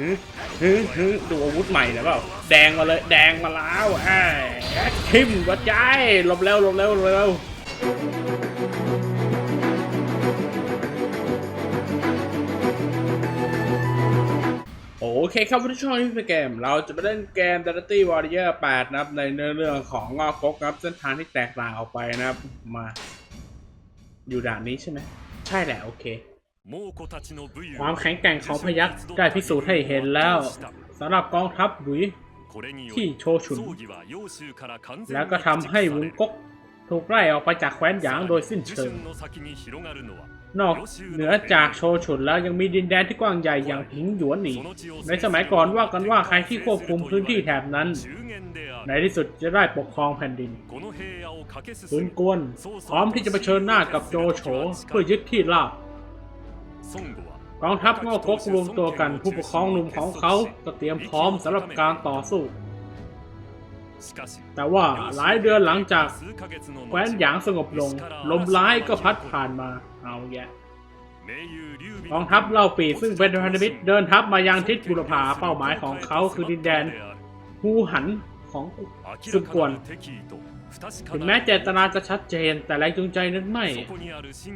ฮึฮึฮึดูอาวุธใหม่หรือเปล่า แดงมาเลย แดงมาแล้วไอ้ทิมกระจลบเร็วลบเร็วลบเร็วโอเคครับวันนี้ช่องนี้เป็นเกม เราจะไปเล่นเกม Dynasty Warrior 8 นะครับ ในเนื้อเรื่องของงอกกครับเส้นทางที่แตกต่างออกไปนะครับ มา อยู่ด่านนี้ใช่ไหม ใช่แหละ โอเค คความวามแข็แข็งงแกแกร่ร่งงขขอองงพพยัยักกษ์ษ์ได้ได้พิพิสูสูจจน์น์ให้ให้เห็เห็นนแล้แล้ววสำหรับกองทัพบุยแล้แล้ววก็ก็ทำทำให้ให้วุ้วุ้นนกก๊กถูกไล่ออกไปจากแคว้นหยางโดยสิ้นเชิง นอกเหนือจากโชชุนแล้วยังมีดินแดนที่กว้างใหญ่อย่างผิงหยวนอีกในสมัยก่อนว่ากันว่าใครที่ควบคุมพื้นที่แถบนั้น ในที่สุดจะได้ปกครองแผ่นดินปืปืนนกกววนนพพร้ร้ออมมที่ที่จะจะเผเผชิชิญญหหน้าน้ากักับบโจโจโฉโฉเพื่เพื่ออยึยึดดที่ที่ราราบบ กองทัพงอกกรวมตัวกันผู้ปกครองหนุ่มของเขาก็เตรียมพร้อมสำหรับการต่อสู้ แต่ว่าหลายเดือนหลังจากแคแคว้ว้นนหหยายางงสสงงบบลลงงลลมมร้าร้ายยก็ก็พัพัดดผ่าผ่านนมามาเอาแยะกกอองงทัทัพพเล่าเล่าปีปีซึ่ซึ่งงเป็เป็นนพัพันนธธมิมิตตรรเดิเดินนทัทัพพมามายัยังงทิทิศศบุบุรรพาพาเป้าเป้าหมามหายยขขอองงเขาเขาคืคืออดิดินนแดแดนนฮูหันของศึสึกกกกววนน ถึงแม้เจตนาจะชัดเจน แต่แรงจูงใจนั้นไม่ถึ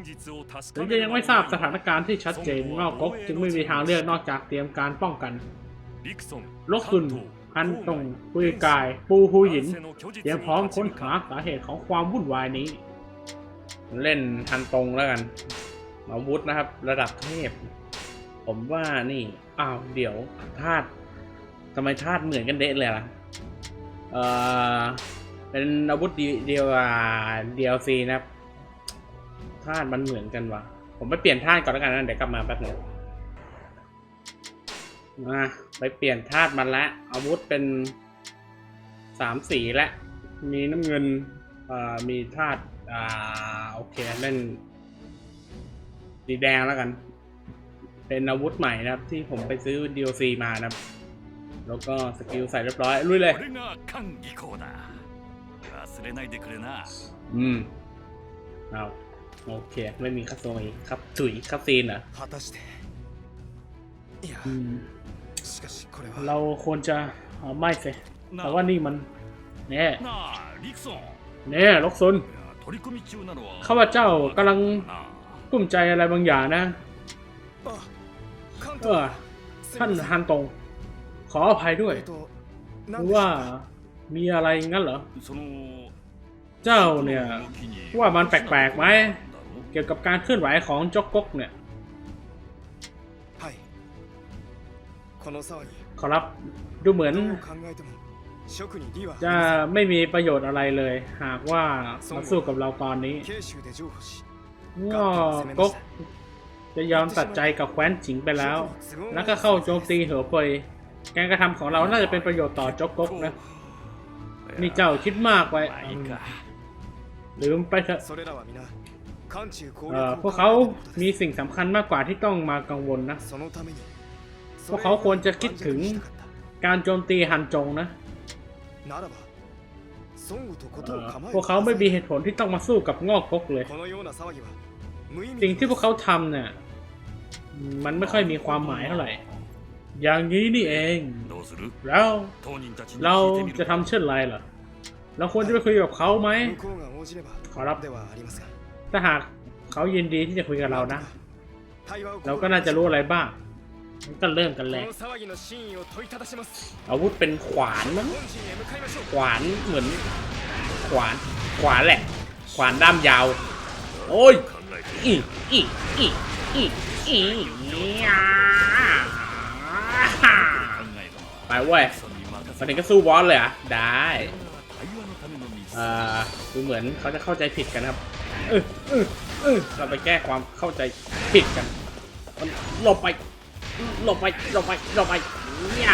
ถึงจะยังไม่ทราบสถานการณ์ที่ชัดเจนนอกก๊กจึงไม่มีทางเลือกนอกจากเตรียมการป้องกันลกกซุนฮันตงปุยกาย ปูฮูหยินเตรียมพร้อมค้นหาสาเหตุของความวุ่นวายนี้ เล่นฮันตงแล้วกันอาวุธนะครับ ระดับเทพ ผมว่านี่อ้าวเดี๋ยวธาตุทำไมธาตุเหมือนกันเดะเลยล่ะ เอ่อ เป็นอาวุธเดียวอ่า DLC นะครับธาตุมันเหมือนกันวะผมไปเปลี่ยนธาตุก่อนแล้วกันนะเดี๋ยวกลับมาแป๊บนึงมาไปเปลี่ยนธาตุมันละอาวุธเป็นสามสีละมีน้ำเงินอ่ามีธาตุอ่าโอเคเล่นสีแดงแล้วกัน เป็นอาวุธใหม่นะครับ ที่ผมไปซื้อ DLC มานะครับ แล้วก็สกิลใส่เรียบร้อยลุยเลย 忘れないでくれな อืมเอาโอเค ไม่มีคัสโซอีกครับถุยคัสซีนเหรอ 果たしていや อืม しかしこれは เราควรจะเอาไม่สิแต่ว่านี่มันเนี่ย なあリクソン เนี่ยลกซุน いや取り込み中なのは ข้าพเจ้ากำลัง なあ กลุ้มใจอะไรบางอย่างนะ あ関 เอ 東 อ ท่านฮันตง ขออภัยด้วย えっと ห 何 รือ でしょ ว่า うか มีอะไรงั้นเหรอ เจ้าเนี่ย ว่ามันแปลกๆไหมเกี่ยวกับการเคลื่อนไหวของจกกกเนี่ยขอรับดูเหมือน จะไม่มีประโยชน์อะไรเลย หากว่ามาสู้กับเราตอนนี้ก็กกจะยอมตัดใจกับแคว้นจิงไปแล้ว แล้วก็เข้าโจมตีเหอเฟยการกระทำของเราน่าจะเป็นประโยชน์ต่อจกกกนะ นี่เจ้าคิดมากไปลืมไปเถอะพวกเขามีสิ่งสำคัญมากกว่าที่ต้องมากังวลนะ พวกเขาควรจะคิดถึงการโจมตีฮันจงนะ พวกเขาไม่มีเหตุผลที่ต้องมาสู้กับงอกพกเลย สิ่งที่พวกเขาทำเนี่ย มันไม่ค่อยมีความหมายเท่าไหร่ อย่างนี้นี่เอง แล้วเราจะทำเช่นไรล่ะเราควรจะไปคุยกับเขาไหมขอรับถ้าหากเขายินดีที่จะคุยกับเรานะ เราก็น่าจะรู้อะไรบ้างก็เริ่มกันแล้วอาวุธเป็นขวานมั้งขวานเหมือน ขวาน ขวานแหละ ขวานด้ามยาว โอ้ยอีอีอีอีอีอี ไปเว้ยมาถึงก็สู้บอสเลยอะได้อ่าดูเหมือนเขาจะเข้าใจผิดกันครับเออเออเออเราไปแก้ความเข้าใจผิดกันมันหลบไปหลบไปหลบไปหลบไปเนี่ย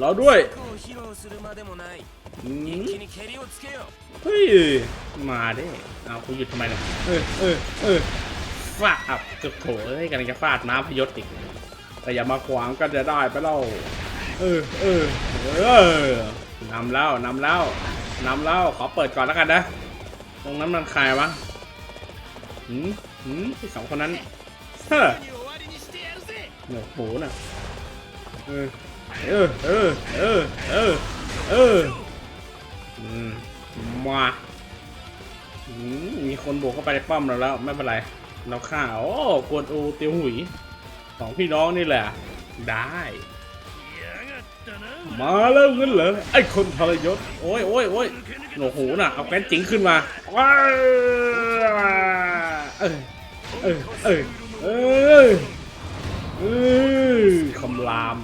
เราด้วยเฮ้ยมาได้เอาคุณหยุดทำไมเนี่ยเออเออเออฟาดกับจุดโถเอ้ยกำลังจะฟาดน้ำพยศอีก แต่อย่ามาขวางก็จะได้ไปเล่าเออเออเออนำแล้วนำแล้วนำแล้วขอเปิดก่อนแล้วกันนะ ตรงนั้นมันใครวะหืมหืมสองคนนั้นเฮ้อเหนือโหน่ะเออเออเออเออเออเอมามีคนโบกเข้าไปในป้อมเราแล้ว ไม่เป็นไร เราฆ่าโอ้กวนอูติวหุย สองพี่น้องนี่แหละ ได้ มาแล้วงั้นเหรอไอ้คนทรยศโอ้ยโอ้ยโอ้ยโหนวกหูน่ะเอาแป้นจริงขึ้นมาว้าวเออเออเออเออเออคำราม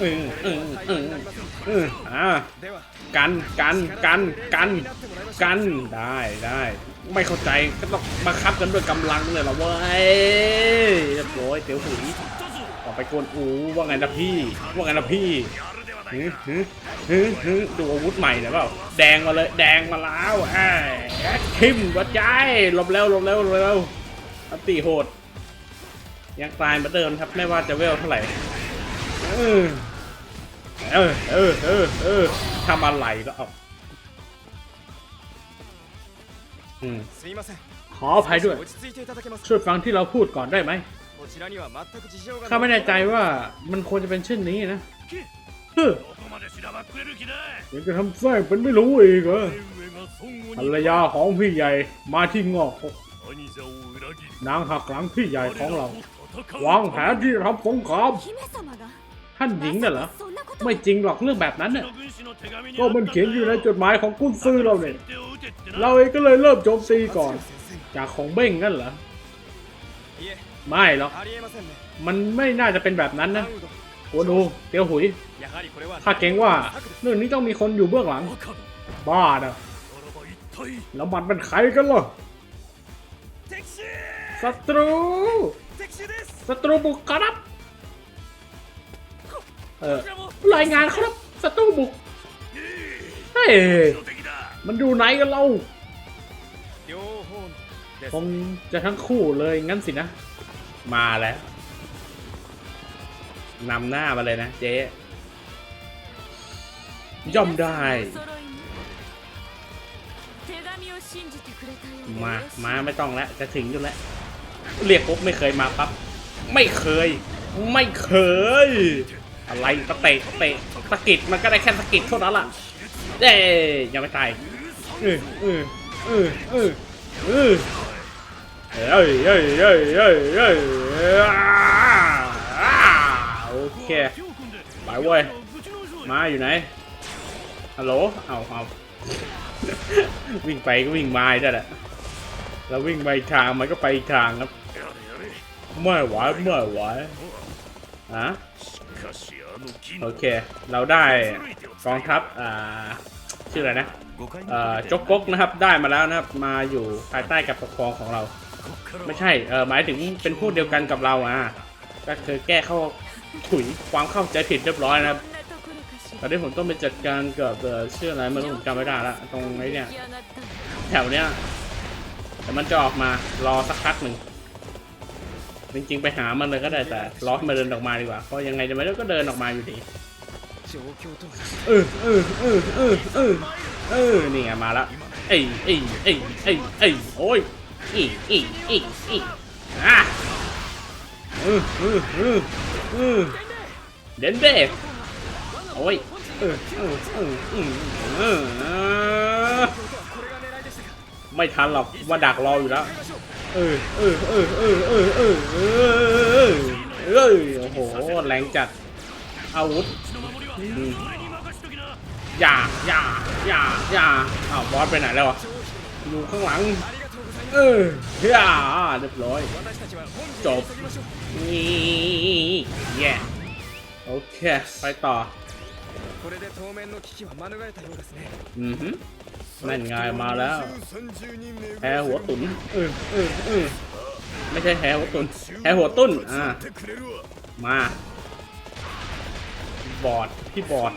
เออเออเออเอออ่ากันกันกันกันกันได้ได้ไม่เข้าใจก็ต้องมาคับกันด้วยกำลังเลยละเว้ยเรียบร้อยเตียวหุยต่อไปโกนอูว่าไงนะพี่ว่าไงนะพี่ฮึฮึฮึฮึดูอาวุธใหม่หรือเปล่าแดงมาเลยแดงมาแล้วไอ้ทิมวัดใจลบแล้วลบแล้วลบแล้วอันตีโหดยังตายเหมือนเดิมครับไม่ว่าจะเวลเท่าไหร่ เออ เออ เออ เออทำอะไรก็เอาอืมขออภัยด้วย ช่วยฟังที่เราพูดก่อนได้ไหมข้าไม่แน่ใจว่ามันควรจะเป็นเช่นนี้นะเฮ้ยยังจะทำแซงเป็นไม่รู้อีกเหรอภรรยาของพี่ใหญ่มาที่งอกนางหักหลังพี่ใหญ่ของเรา วางแผนที่จะทำสงครามานหญิงน่ะเหรอ ไม่จริงหรอกเรื่องแบบนั้นเนี่ยก็มันเขียนอยู่ในจดหมายของกุนซือเราเนี่ยเราเองก็เลยเริ่มโจมตีก่อน จากของเบ้งนั่นเหรอ ไม่หรอก มันไม่น่าจะเป็นแบบนั้นนะโอดูเตียวหุย ถ้าเก่งว่าเรื่องนี้ต้องมีคนอยู่เบื้องหลัง บ้านะแล้วมันเป็นใครกันล่ะศัตรูศัตรูบุกครับ เออรายงานครับศัตรูบุกเฮ้ยมันดูไหนกันเราคงจะทั้งคู่เลยงั้นสินะ มาแล้วนำหน้ามาเลยนะเจ๊ย่อมได้ มา มาไม่ต้องแล้ว จะถึงอยู่แล้ว เรียกปุ๊บไม่เคยมาปั๊บ ไม่เคย ไม่เคย อะไรก็เตะเตะสกิดมันก็ได้แค่สกิดเท่านั้นล่ะเย้ยังไม่ตายเออเออเออเออเอเฮ้ยเฮ้ยเฮ้ยเฮ้ยเฮ้ยโอเคไปเว้ยมาอยู่ไหนฮัลโหลเอาเอาวิ่งไปก็วิ่งมาได้แหละเราวิ่งไปทางมันก็ไปทางครับเมื่อไหวเมื่อไหวอะ โอเค เราได้กองทัพอ่าชื่ออะไรนะอ่าจกกกนะครับได้มาแล้วนะครับ มาอยู่ภายใต้กับปกครองของเรา ไม่ใช่เออหมายถึงเป็นผู้เดียวกันกับเราอะก็คือแก้เข้าถุยความเข้าใจผิดเรียบร้อยนะครับตอนนี้ผมต้องไปจัดการกับชื่ออะไรม่รู้ผมจำไม่ได้ละตรงไอ้เนี่ยแถวเนี้ยแต่มันจะออกมารอสักพักหนึ่ง จริงๆ ไปหามันเลยก็ได้แต่ล้อให้มันเดินออกมาดีกว่าเพราะยังไงจะไม่ได้ก็เดินออกมาอยู่ดีเออเออเออเออเออเออนี่ไงมาละเอ้ยเอ้ยเอ้ยเอ้ยเอ้ยโอ้ยอีอีอีอีอะเออเออเออเออเด่นเดโอ้ยเออเออเออเออไม่ทันหรอกว่าดักรออยู่แล้ว เออเออเออเออเออเออเออเออโอ้โหแรงจัดอาวุธอย่าอย่าอย่าอย่าอ้าวบอสไปไหนแล้วอะอยู่ข้างหลังเออเฮ้ยเรียบร้อยจบนี่แย่โอเคไปต่ออือฮึ แม่นงายมาแล้วแพ้หัวตุนเออเออเออไม่ใช่แพ้หัวตุนแพ้หัวตุนอ่ามาบอดพี่บอด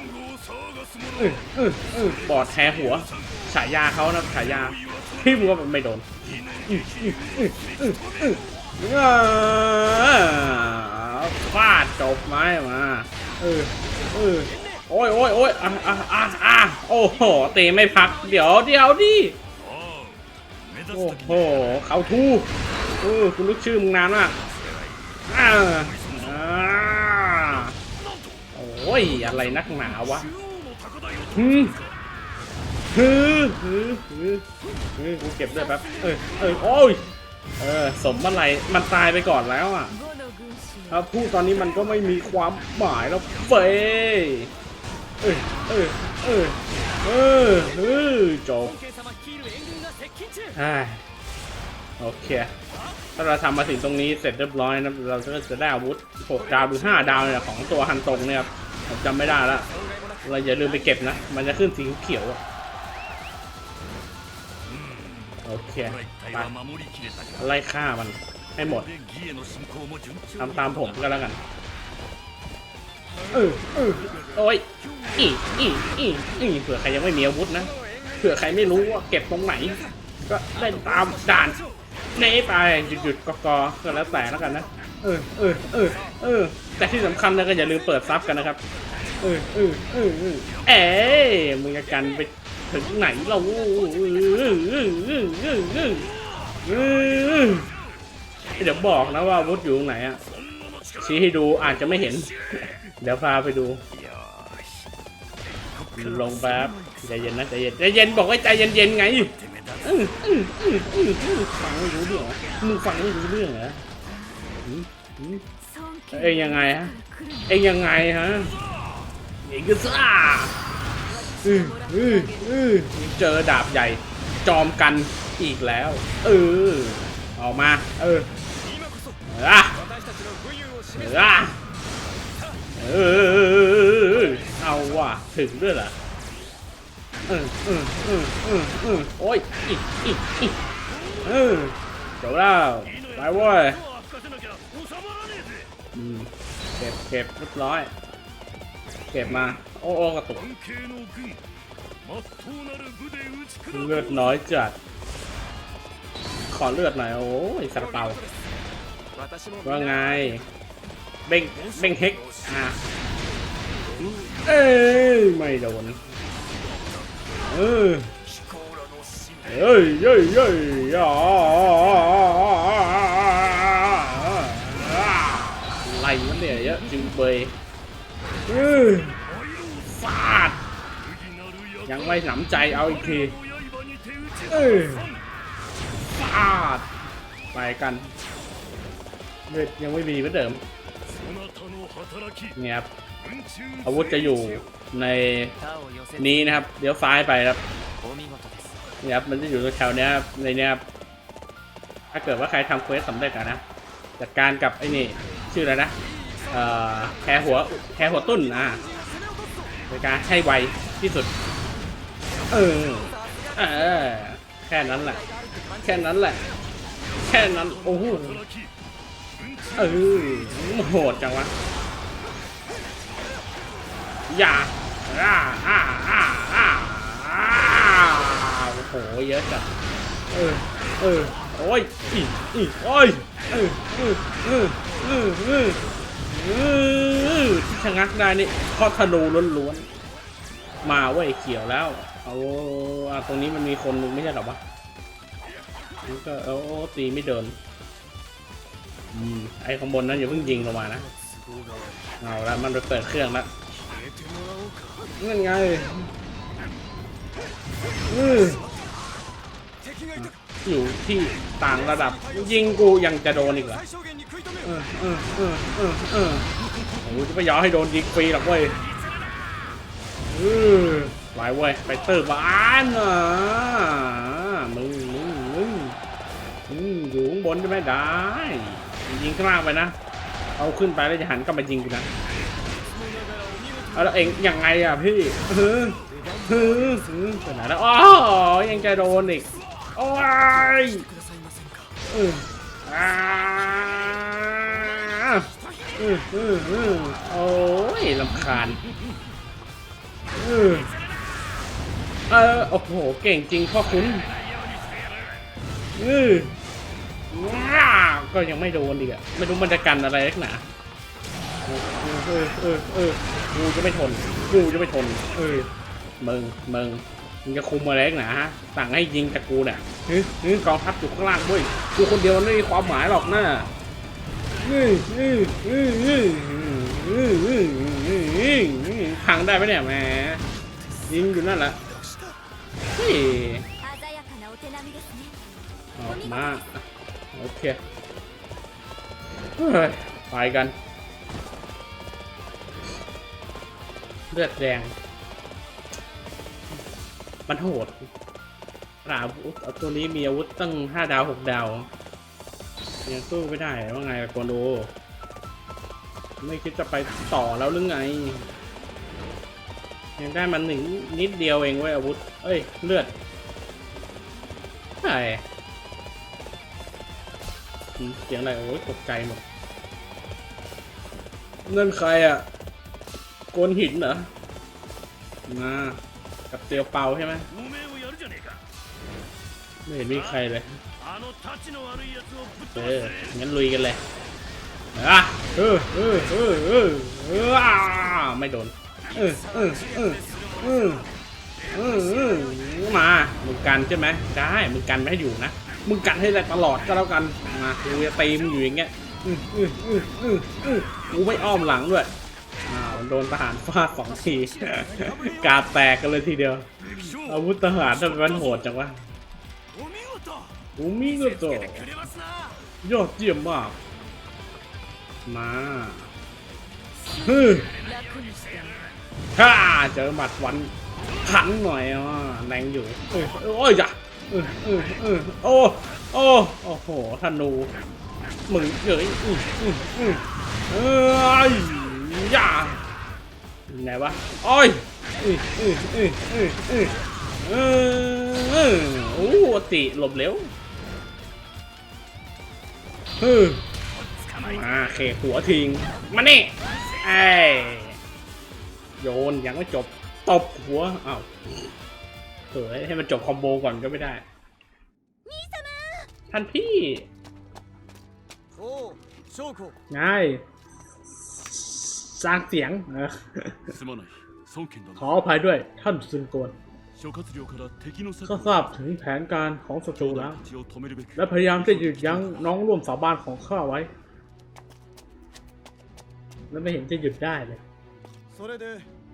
เออเออเออบอดแพ้หัวฉายาเขานะฉายาพี่มัวมันไม่โดนฟาดจบไหมมาเออเออ โอ้ยโอ้ยโอ้ยอะอะอะอะโอ้โห เตะไม่พัก เดี๋ยวเดี๋ยวดิ โอ้โห เขาทูเออคุณนึกชื่อมึงนานมากอ่าอ่าโอ้ย อะไรนักหนาวะฮึฮึฮึฮึฮึกูเก็บด้วยแป๊บ เออเออโอ้ย เออ สมอะไรมันตายไปก่อนแล้วอะถ้าพูดตอนนี้มันก็ไม่มีความหมายแล้วเฟ้ เออเออเออเออจบอ่โอเค ถ้าเราทำมาถึงตรงนี้เสร็จเรียบร้อยนะเราก็จะได้อาวุธ6ดาวหรือ 5 ดาวเนี่ยของตัวฮันตงเนี่ยผมจำไม่ได้ละเราอย่าลืมไปเก็บนะ มันจะขึ้นสีเขียวโอเคไปไล่ฆ่ามันให้หมดทำตามผมก็แล้วกัน เออเออโอ้ยอีอีอีอีเผื่อใครยังไม่มีอาวุธนะเผื่อใครไม่รู้ว่าเก็บตรงไหน ก็เล่นตามด่านเน่ไปหยุดหยุดกอกอก็แล้วแต่แล้วกันนะเออเออเออเออแต่ที่สำคัญนะก็อย่าลืมเปิดซับกันนะครับ เออเออเออเออเอมึงจะกันไปถึงไหนเราเออเออเออเออเดี๋ยวบอกนะว่าอาวุธอยู่ตรงไหนอะชี้ให้ดูอาจจะไม่เห็น เดี๋ยวพาไปดู ลงแป๊บใจเย็นนะใจเย็นใจเย็นบอกว่าใจเย็นๆไงฟังไม่รู้เรื่องมึงฟังไม่รู้เรื่องเหรอเอ็งยังไงฮะ เอ็งยังไงฮะเอ็งก็ซ่าอืออืออือเจอดาบใหญ่ จอมกันอีกแล้ว เออ ออกมา เออเออเออ เออเอาว่ะถึงด้วยล่ะเออเออเออเออเออโอ้ยอีกอีกอีกเออจบแล้วไปเว้ยเก็บเก็บเรียบร้อย เก็บมา โอ้โอกระตุกเลือดน้อยจัด ขอเลือดหน่อย โอ้ยสารเปาว่าไง เบ่งเบ่งเฮกอะเอ้ยไม่โดนเออเฮ้ยเฮ้ยเฮ้ยอ่าไล่มันเนี่ยเยอะจึงเบยเออฟาดยังไม่หนำใจเอาอีกทีเออฟาดไปกันเด็ดยังไม่มีเหมือนเดิม เนี่ยครับอาวุธจะอยู่ในนี้นะครับเดี๋ยวซ้ายไปครับเนี่ยครับมันจะอยู่แถวเนี้ยในเนี้ยครับถ้าเกิดว่าใครทำเควสสำเร็จนะจัดการกับไอ้นี่ชื่ออะไรนะเอ่แพรหัวแพรหัวตุ้นอะในการให้ไวที่สุด เออเออแค่นั้นแหละ แค่นั้นแหละ แค่นั้น โอ้โห เออโหดจังวะ อย่าอ่าอ่าอ่าอ่าโอ้โห เยอะจัดเออ เออ โอ้ยอีอีโอ้ยเออเออเออเออเออเออที่ชะงักได้นี่เพราะธนูล้วนๆ มาเว้ยเขียวแล้ว เอาตรงนี้มันมีคนนึงไม่ใช่หรอวะมันก็เอาตีไม่เดิน ไอ้ข้างบนนั้นอย่าเพิ่งยิงลงมานะ เอาละมันไปเปิดเครื่องละนั่นไงอืออยู่ที่ต่างระดับยิงกูยังจะโดนอีกเหรอเออเออเออเออเออโจะไม่ยอให้โดนยิกฟรีหรอกเว้ยอือไหวเว้ยไปเติมบ้านอะมึงมึงมึงมึงอยู่บนจะไม่ได้ ยิงข้างล่างไปนะ เอาขึ้นไปแล้วจะหันกลับมายิงกูนะเอาแล้วเองยังไงอะพี่เฮ้อฮ้อฮ้อไปไหนแล้วอ๋อยังจะโดนอีกโอ้ยเอออ่าเออเออเออโอ้ยลำคาญเออเออโอ้โหเก่งจริงพ่อคุณเออว้า ก็ยังไม่โดนอีกอะไม่รู้มันจะกันอะไรนักหนาเออเออเออกูจะไม่ทนกูจะไม่ทน เออเมึงเมึงมึงจะคุมอะไรนักหนาฮะสั่งให้ยิงตะกูเนี่ยฮึฮึกองทัพอยู่ข้างล่างด้วยกูคนเดียวมันไม่มีความหมายหรอกนะขังได้ไหมเนี่ยแม่ยิงอยู่นั่นแหละออกมาโอเค เฮ้ยกัน เลือดแดง มันโหดขนาดอาวุธตัวนี้มีอาวุธตั้งห้าดาวหกดาว ยังสู้ไม่ได้ว่าไงล่ะโกโนไม่คิดจะไปต่อแล้วหรือไง ยังได้มันหนึ่งนิดเดียวเองเว้ยอาวุธ เอ้ย เลือดใช่อืม เสียงอะไรโอ้ยตกใจหมดเงื่นใครอะโกนหินเหรอมากับเตียวเปาใช่ไหมไม่เห็นมีใครเลยเอองั้นลุยกันเลยอะเออเออเออเออเไม่โดนเออเออเออเออเออมามึงกันใช่ไหมได้มึงกันไม่ให้อยู่นะ มึงกัดให้ได้ตลอดก็แล้วกันมากูจะตีมึงอยู่อย่างเงี้ยกูไม่อ้อมหลังด้วยอ้าวโดนทหารฟาดสองทีกาแตกกันเลยทีเดียว อาวุธทหารทำไมมันโหดจังวะอูมิโกโตยอดเยี่ยมมาก มาฮึฮ่าเจอหมัดวันขันหน่อยอะแรงอยู่โอ้ยจ้ะ ออเออเออโอ้ โอ้ โอ้โห ธนูมึงเอ้ยอืออืออือเอ้ยย่าไหนวะโอ้ยอืออืออืออืออือเออเออโอ้ติหลบเร็วฮึมมาเคหัวทิ้งมานี่ไอ้โยนยังไม่จบ ตบหัวอ้าว เออให้มันจบคอมโบก่อนก็ไม่ได้ ท่านพี่ง่ายสร้างเสียงนะขออภัยด้วยท่านซึนโกนข้าทราบถึงแผนการของสตูแล้ว และพยายามจะหยุดยั้งน้องร่วมสาบานของข้าไว้ และไม่เห็นจะหยุดได้เลย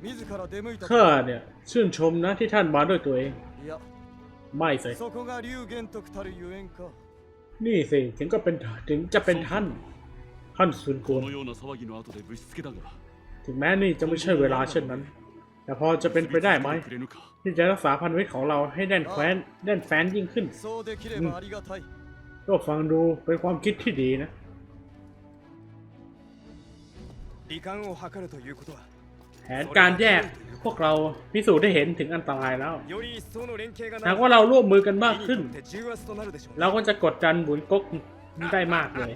それで自ら出向いた ข้าเนี่ยชื่นชมนะที่ท่านมาด้วยตัวเอง いや ไม่สิ そこが龍玄徳たるゆえんか นี่สิถึงก็เป็นถึงจะเป็นท่าน ท่านซุนโก こ น のような騒ぎの後でぶしつけだが ถึงแม้นี่จะไม่ใช่เวลาเช่นนั้น แต่พอจะเป็นไปได้ไหม くれぬか ที่จะรักษาพันธมิตรของเราให้แน่นแฟ้นแน่นแฟ้นยิ่งขึ้น そうできればありがたい、 ก็ฟังดูเป็นความคิดที่ดีนะ 罹患を図るということは แผนการแยกพวกเราพิสูจน์ได้เห็นถึงอันตรายแล้ว หากว่าเราร่วมมือกันมากขึ้น เราก็จะกดดันบุญก๊กได้มากเลย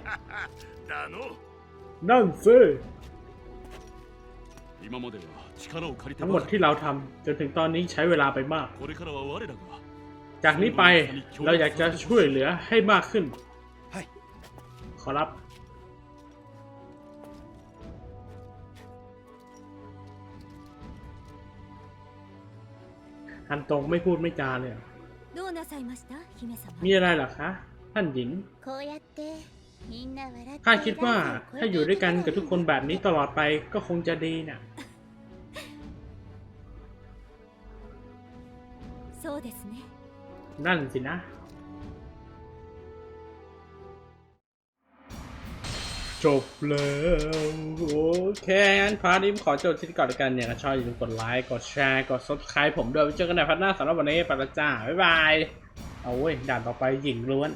นั่นสิทั้งหมดที่เราทำจนถึงตอนนี้ใช้เวลาไปมาก จากนี้ไปเราอยากจะช่วยเหลือให้มากขึ้น ขอรับ ฮันตรงไม่พูดไม่จาเลยเหรอ どうなさいました姫様 มีอะไรเหรอคะ ท่านหญิง こうやってみんな笑って ข้าคิดว่าถ้าอยู่ด้วยกันกับทุกคนแบบนี้ตลอดไปก็คงจะดีน่ะ そうですね นั่นสินะ จบแล้ว โอเคงั้นพาร์ทนี้ผมขอจบที่ก่อนละกันเนี่ยชอบอย่าลืมกดไลค์ กดแชร์ กด subscribe ผมด้วยไว้เจอกันในพาร์ทหน้าสำหรับวันนี้ไปละจ้า บ๊ายบาย เอาเว้ยด่านต่อไปหญิงล้วน